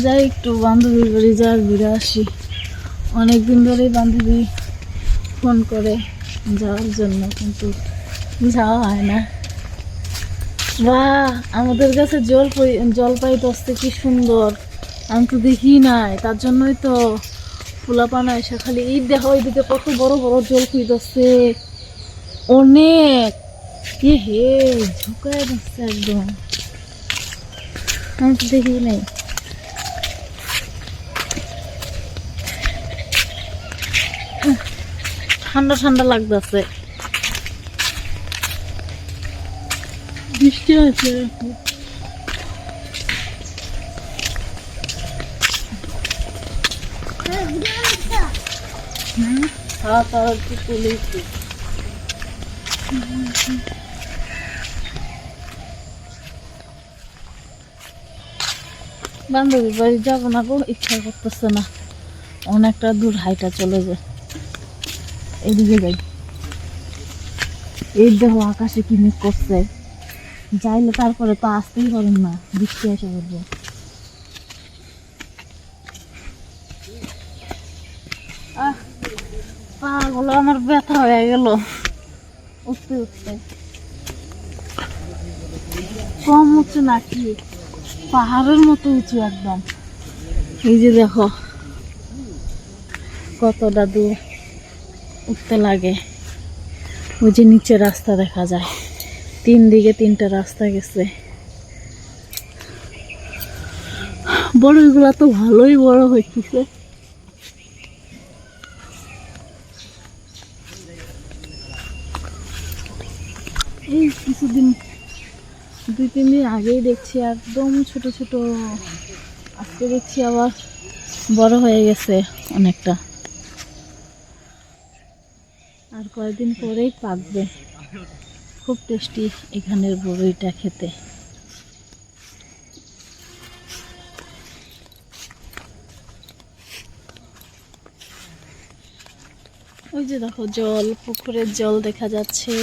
যাই একটু বান্ধবীর বাড়ি যার ঘুরে আসি। অনেকদিন ধরেই বান্ধবী ফোন করে যাওয়ার জন্য, কিন্তু যাওয়া হয় না। বা, আমাদের কাছে জল পই- জলপাই দশতে কি সুন্দর। আমি তো দেখি নাই, তার জন্যই তো ফুলাপানা এসে খালি এই দেখো ওইদিকে কত বড় বড় জল খুঁই দশতে অনেক। এ হে, ঝুঁকায় দশতে একদম। আমি তো দেখি নাই। ঠান্ডা ঠান্ডা লাগতেছে। বৃষ্টি আছে। হ্যাঁ তার তুলেছি বান্ধবী বাড়ি যাব না গো ইচ্ছা করতেছে না। অনেকটা দূর হাইটা চলে যায়। এদিকে যাই। এই দেখো আকাশে কি মেঘ করছে। যাইলে তারপরে তো আসতেই পারেন না, বৃষ্টি এসে পড়বে পাগুলো, আমার ব্যথা হয়ে গেল। উঠতে উঠতে। কম উঁচু নাকি? পাহাড়ের মতো উঁচু একদম। এই যে দেখো, কতটা দূর। উঠতে লাগে। ওই যে নিচে রাস্তা দেখা যায়। তিন দিকে তিনটা রাস্তা গেছে। বড়গুলা তো ভালোই বড় হইতেছে। এই কিছুদিন, দুই, তিন দিন আগেই দেখছি, একদম ছোট ছোট। আজকে দেখছি আবার বড় হয়ে গেছে অনেকটা। আর কয়েকদিন পরেই পাকবে। খুব টেস্টি এখানের বড়ইটা খেতে। ওই যে দেখো জল, পুকুরের জল দেখা যাচ্ছে।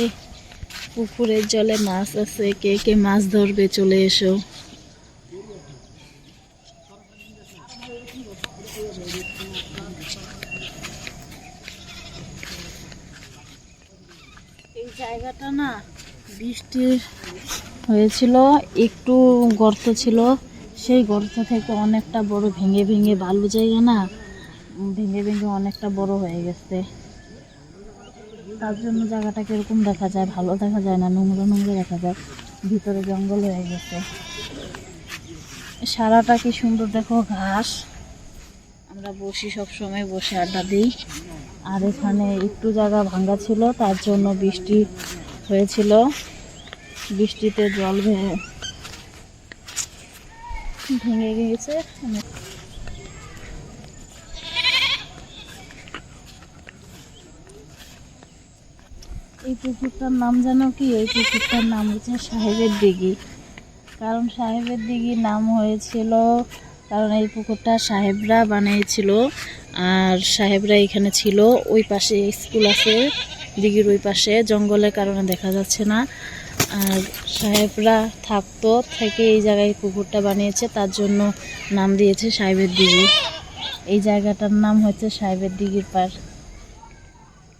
পুকুরের জলে মাছ আছে, কে কে মাছ ধরবে চলে এসো। জায়গাটা না বৃষ্টি হয়েছিল, একটু গর্ত ছিল। সেই গর্ত থেকে অনেকটা বড় ভেঙে ভেঙে বালু জায়গা না, ভেঙে ভেঙে অনেকটা বড় হয়ে গেছে। তার জন্য জায়গাটা কীরকম দেখা যায়, ভালো দেখা যায় না, নোংরা নোংরা দেখা যায়। ভিতরে জঙ্গল হয়ে গেছে। সারাটা কি সুন্দর দেখো, ঘাস। আমরা বসি সব সময়, বসে আড্ডা দিই। আর এখানে একটু জায়গা ভাঙ্গা ছিল, তার জন্য বৃষ্টি হয়েছিল। বৃষ্টিতে জল ভেঙে ভেঙে গিয়েছে। এই পুকুরটার নাম জানো কি? এই পুকুরটার নাম হচ্ছে সাহেবের দিঘি। কারণ সাহেবের দিঘি নাম হয়েছিল কারণ এই পুকুরটা সাহেবরা বানিয়েছিল আর সাহেবরা এখানে ছিল। ওই পাশে স্কুল আছে, দিঘির ওই পাশে। জঙ্গলের কারণে দেখা যাচ্ছে না। আর সাহেবরা থাকতো, থেকে এই জায়গায় পুকুরটা বানিয়েছে, তার জন্য নাম দিয়েছে সাহেবের দিঘি। এই জায়গাটার নাম হচ্ছে সাহেবের দিঘির পার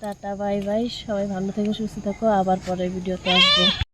টাটা, বাই বাই। সবাই ভালো থেকো, সুস্থ থাকো। আবার পরের ভিডিওতে আসব।